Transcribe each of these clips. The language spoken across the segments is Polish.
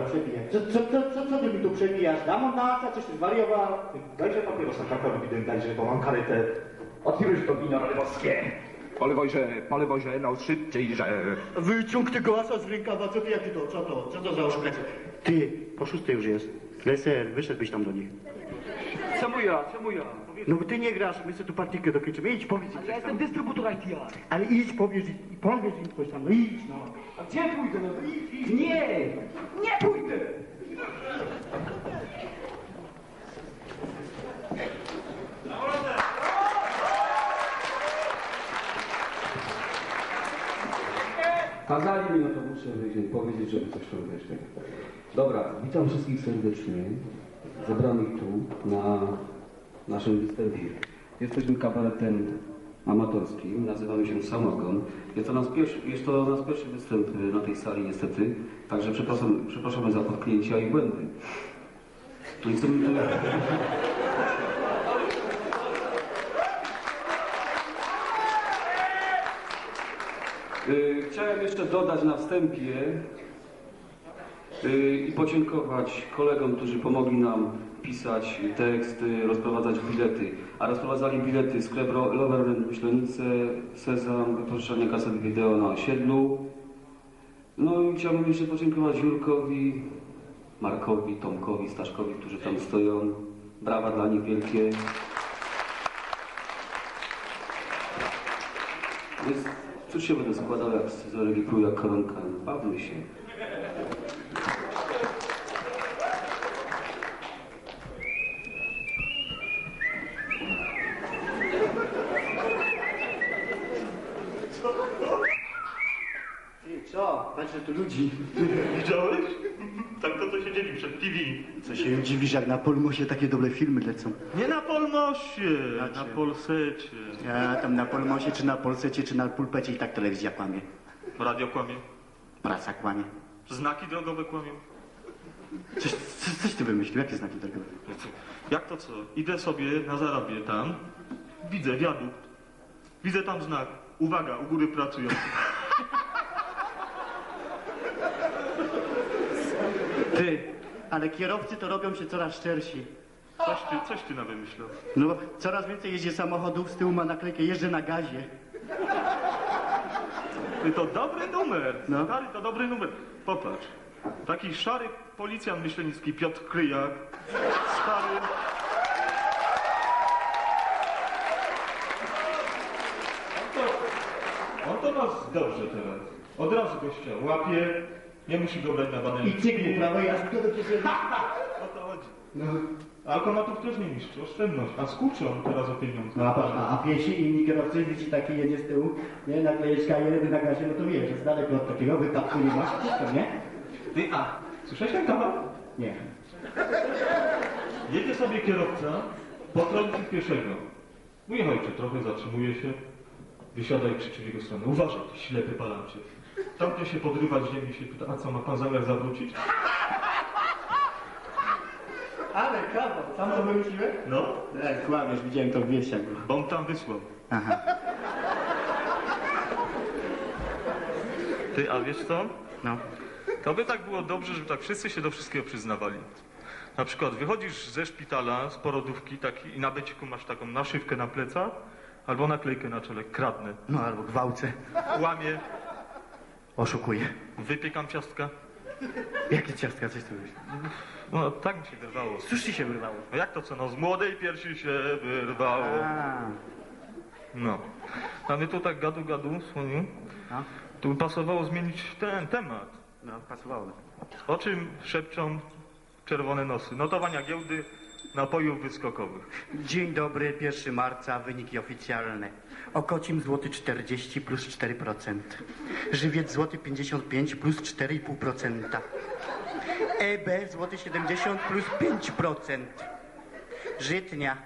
Dobra, przebijaj. Co, co, co, co, co ty mi tu przebijasz? Damon na coś ty zwariował? Dajże papierosa kakarowi daj, że bo mam karetę. Otwierz to wino lewowskie. Polewojże, polewojże, no szybciej, że... Wyciąg tego asa z rękawa, co ty, jakie to, co to, co to za oszukacie? Ty, po szóstej już jest. Leser, wyszedłbyś tam do nich. Czemu ja, czemu ja? No bo ty nie grasz, my sobie tu partyjkę dokończymy. Idź, powiedz im Ja coś jestem dystrybutor ITR. Ale idź, powiedz im, powiedz im coś tam, no idź, no. A gdzie pójdę? No to idź, idź. Nie, nie pójdę. Kazali mi, no to muszę wyjść, powiedzieć, żeby coś tam tak. Dobra, witam wszystkich serdecznie, zebranych tu na naszym występie. Jesteśmy kabaretem amatorskim, nazywamy się Samogon. Jest to, nasz pierwszy, jest to nasz pierwszy występ y, na tej sali niestety, także przepraszam, przepraszamy za potknięcia i błędy. No i co Chciałem jeszcze dodać na wstępie i podziękować kolegom, którzy pomogli nam pisać teksty, rozprowadzać bilety. A rozprowadzali bilety sklep Loverland Myślenice, Sezam, wypożyczalnia kaset wideo na osiedlu. No i chciałbym jeszcze podziękować Jurkowi, Markowi, Tomkowi, Staszkowi, którzy tam stoją. Brawa dla nich wielkie. Więc cóż się będę składał jak scyzoryk i jak koronka. Bawmy się. Ty, co? Patrz, że tu ludzi. Widziałeś? Tak przed TV. Co się dziwisz, jak na Polmosie takie dobre filmy lecą. Nie na Polmosie, Znaczy? na Polsecie. Ja tam na Polmosie, czy na Polsecie, czy na Pulpecie i tak telewizja kłamie. Radio kłamie. Prasa kłamie. Znaki drogowe kłamią. Coś, coś, coś ty wymyślił, jakie znaki drogowe? Jak to co? Idę sobie na zarabie tam. Widzę wiadukt. Widzę tam znak. Uwaga, u góry pracują. Ty, ale kierowcy to robią się coraz szczersi. Coś ty, coś ty na wymyślał. No bo coraz więcej jeździ samochodów, z tyłu ma naklejkę jeżdżę na gazie. Ty, to dobry numer. No. Stary, to dobry numer. Popatrz. Taki szary policjant myślenicki Piotr Kryjak. Stary. On to, on to nas dobrze teraz. Od razu gościa łapie. Nie musi go brać na badanie. I cyklu prawo jazdy do kieszeni. O to chodzi. No. A Automatów też nie niszczy, oszczędność. A skurczą teraz o pieniądze. No a patrz, a piesi inni kierowcy, widzi taki jedzie z tyłu, nie, naklejeczka jeden na gazie, no to wiesz, jest daleko od takiego, wytapku nie masz, wszystko, nie? Ty, a, słyszałeś ten kawał? Nie. Jedzie sobie kierowca po trąbce pieszego. Mój ojcze trochę zatrzymuje się, wysiada i krzyczy w jego stronę. Uważaj, ty ślepy palancie. Tamten się podrywa z ziemi i się pyta, a co, ma pan zamiar zawrócić? Ale kawał, sam to wymyśliłeś? No, Tak, kłamiesz, widziałem to w wieściach. bo on tam wysłał. Aha. Ty, a wiesz co? No. To by tak było dobrze, żeby tak wszyscy się do wszystkiego przyznawali. Na przykład wychodzisz ze szpitala, z porodówki taki, i na beciku masz taką naszywkę na plecach, albo naklejkę na czele, kradnę, No albo gwałcę. łamię, Oszukuję. wypiekam ciastka. Jakie ciastka, coś tu myślisz? No tak mi się wyrwało. Cóż ci się wyrwało? No jak to co, no z młodej piersi się wyrwało. A, No. A my tu tak gadu gadu, słoniu, no, tu by pasowało zmienić ten temat. no, pasowało. O czym szepczą czerwone nosy? Notowania giełdy napojów wyskokowych. Dzień dobry, 1 marca, wyniki oficjalne. Okocim złoty 40 plus 4%. Żywiec złoty 55 plus 4,5%. EB złoty 70 plus 5%. Żytnia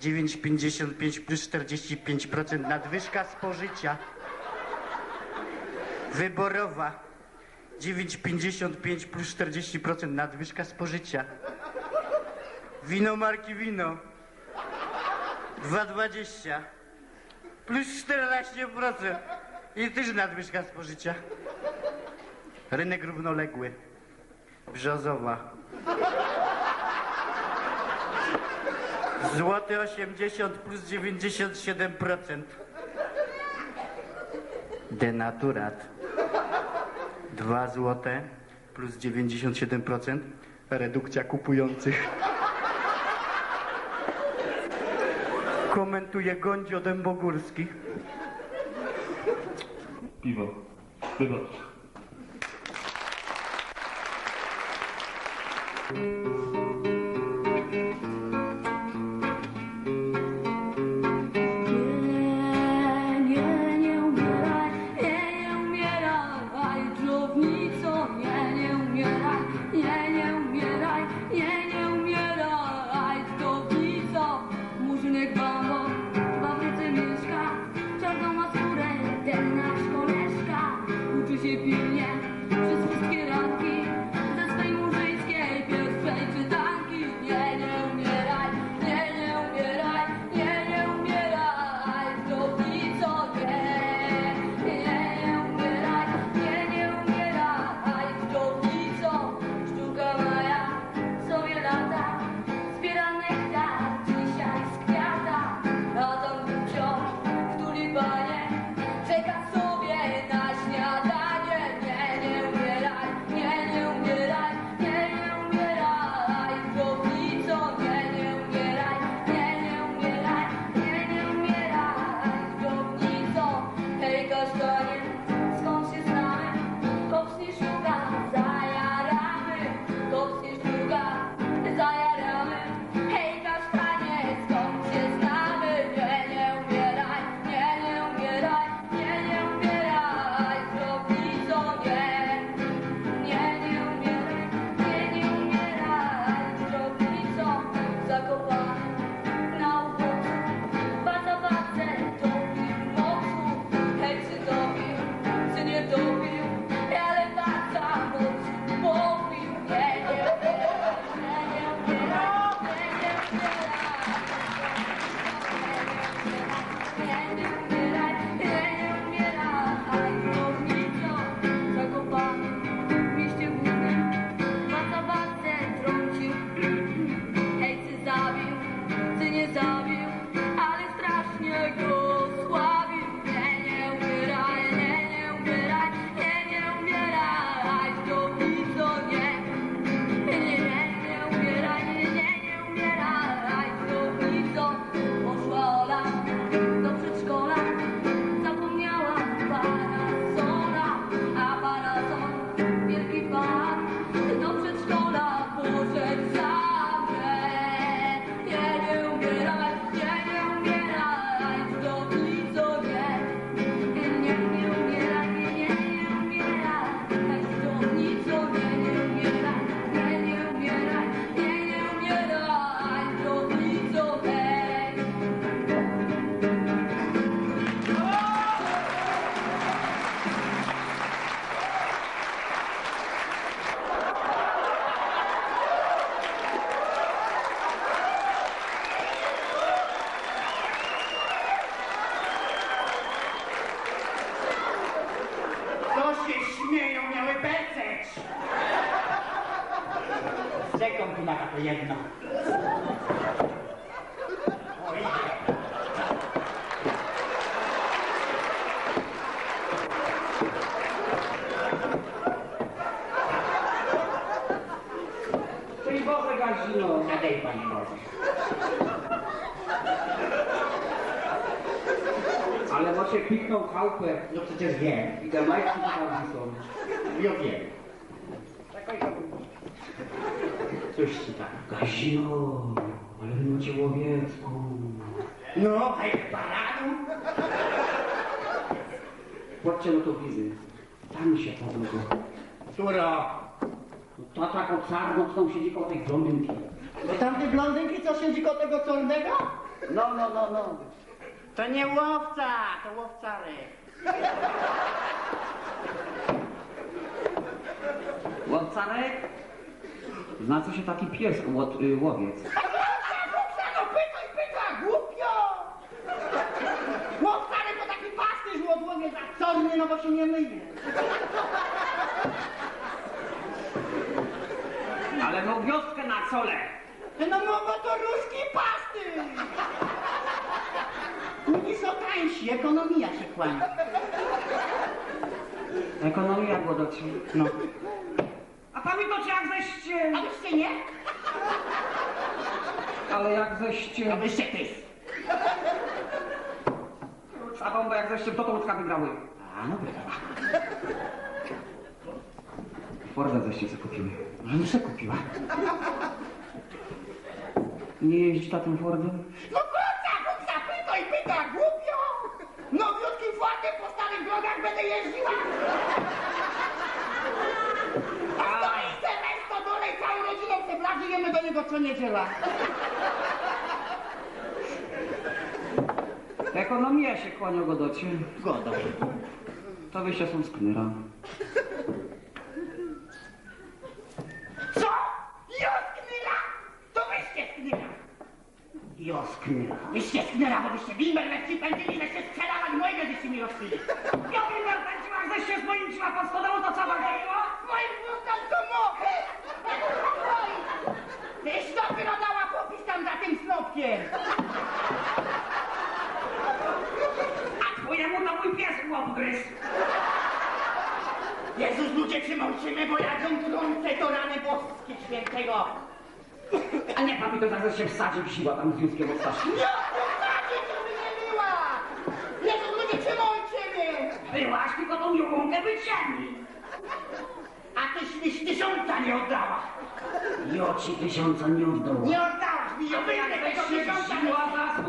9,55 plus 45% nadwyżka spożycia. Wyborowa 9,55 plus 40% nadwyżka spożycia. Wino marki wino. 2,20 plus 14% i też nadwyżka spożycia. Rynek równoległy. Brzozowa. Złoty 80 plus 97%. Denaturat. 2 złote plus 97%. Redukcja kupujących. Komentuje Gądzio Dębogórski. Piwo. Wybacz. You. Na to jedno. Boże Gazino. Ale macie pikną chałupę No przecież wiem. i te majtki tam są. Ja wiem. Cóż ci tak? Gazino, ale macie łowiecką. No, hej, paradu! Płaccie no to wizy. Tam się podłogo. Która? Ta taką czarną, co tam siedzi koło tej blondynki. No tamty blondynki, co siedzi koło tego czarnego? No, no, no, no. To nie łowca, to łowcary. Łowcarek? Zna co się taki pies, łot, y, łowiec. No pytaj, pytaj, głupio! Łowcary to taki pastyż łodłowie zacorny, no bo się nie myje. Ale no wioskę na cole. No bo to ruski pasty! Oni są tańsi, ekonomia się kłania. Ekonomia głodoczy. No. A pamiętacie jak żeście... A wyście nie? Ale jak żeście... A wyście ty. A bomba jak żeście w Totoludzka wygrały. A no dobra. Forda żeście co kupili. No muszę kupiła. Nie jeździ ta tym Fordem? No kurca, kurca, pyta i pyta, głupio! Nowiutkim Fordem po starych drogach będę jeździła! Blaży, jemy do niego co niedziela. Ekonomia się kłania godocie. Zgoda. To wyście są z Knyra. Co? Josknyra? To wyście! Josknyra. Wyście sknyra, bo wyście bimber we wsi pędzili, że się strzelała i mojego żeście mi rozpili. Ja bym jak żeście z moim trzyma pod stodołą, to co wam chodziło? Moim wnukom to mochy! Tyś dopiero dała popis tam za tym snopkiem! A twojemu to mój pies łop gryzł. Jezus, ludzie, przymącie mnie, bo ja zątrące to rany boskie świętego! A nie pamiętam, jak żeście w sadzie wsiła tam z Józkiem od Staszki. Nie odpuszczacie, żeby nie była! Jezus, ludzie, przymącie mnie! Byłaś, tylko tą jogąkę wycięli. A tyś tyś tysiąca nie oddała! Jo ci tysiąca nie oddała. Nie oddałaś mi, A wy jak tego tysiąca! wsiła za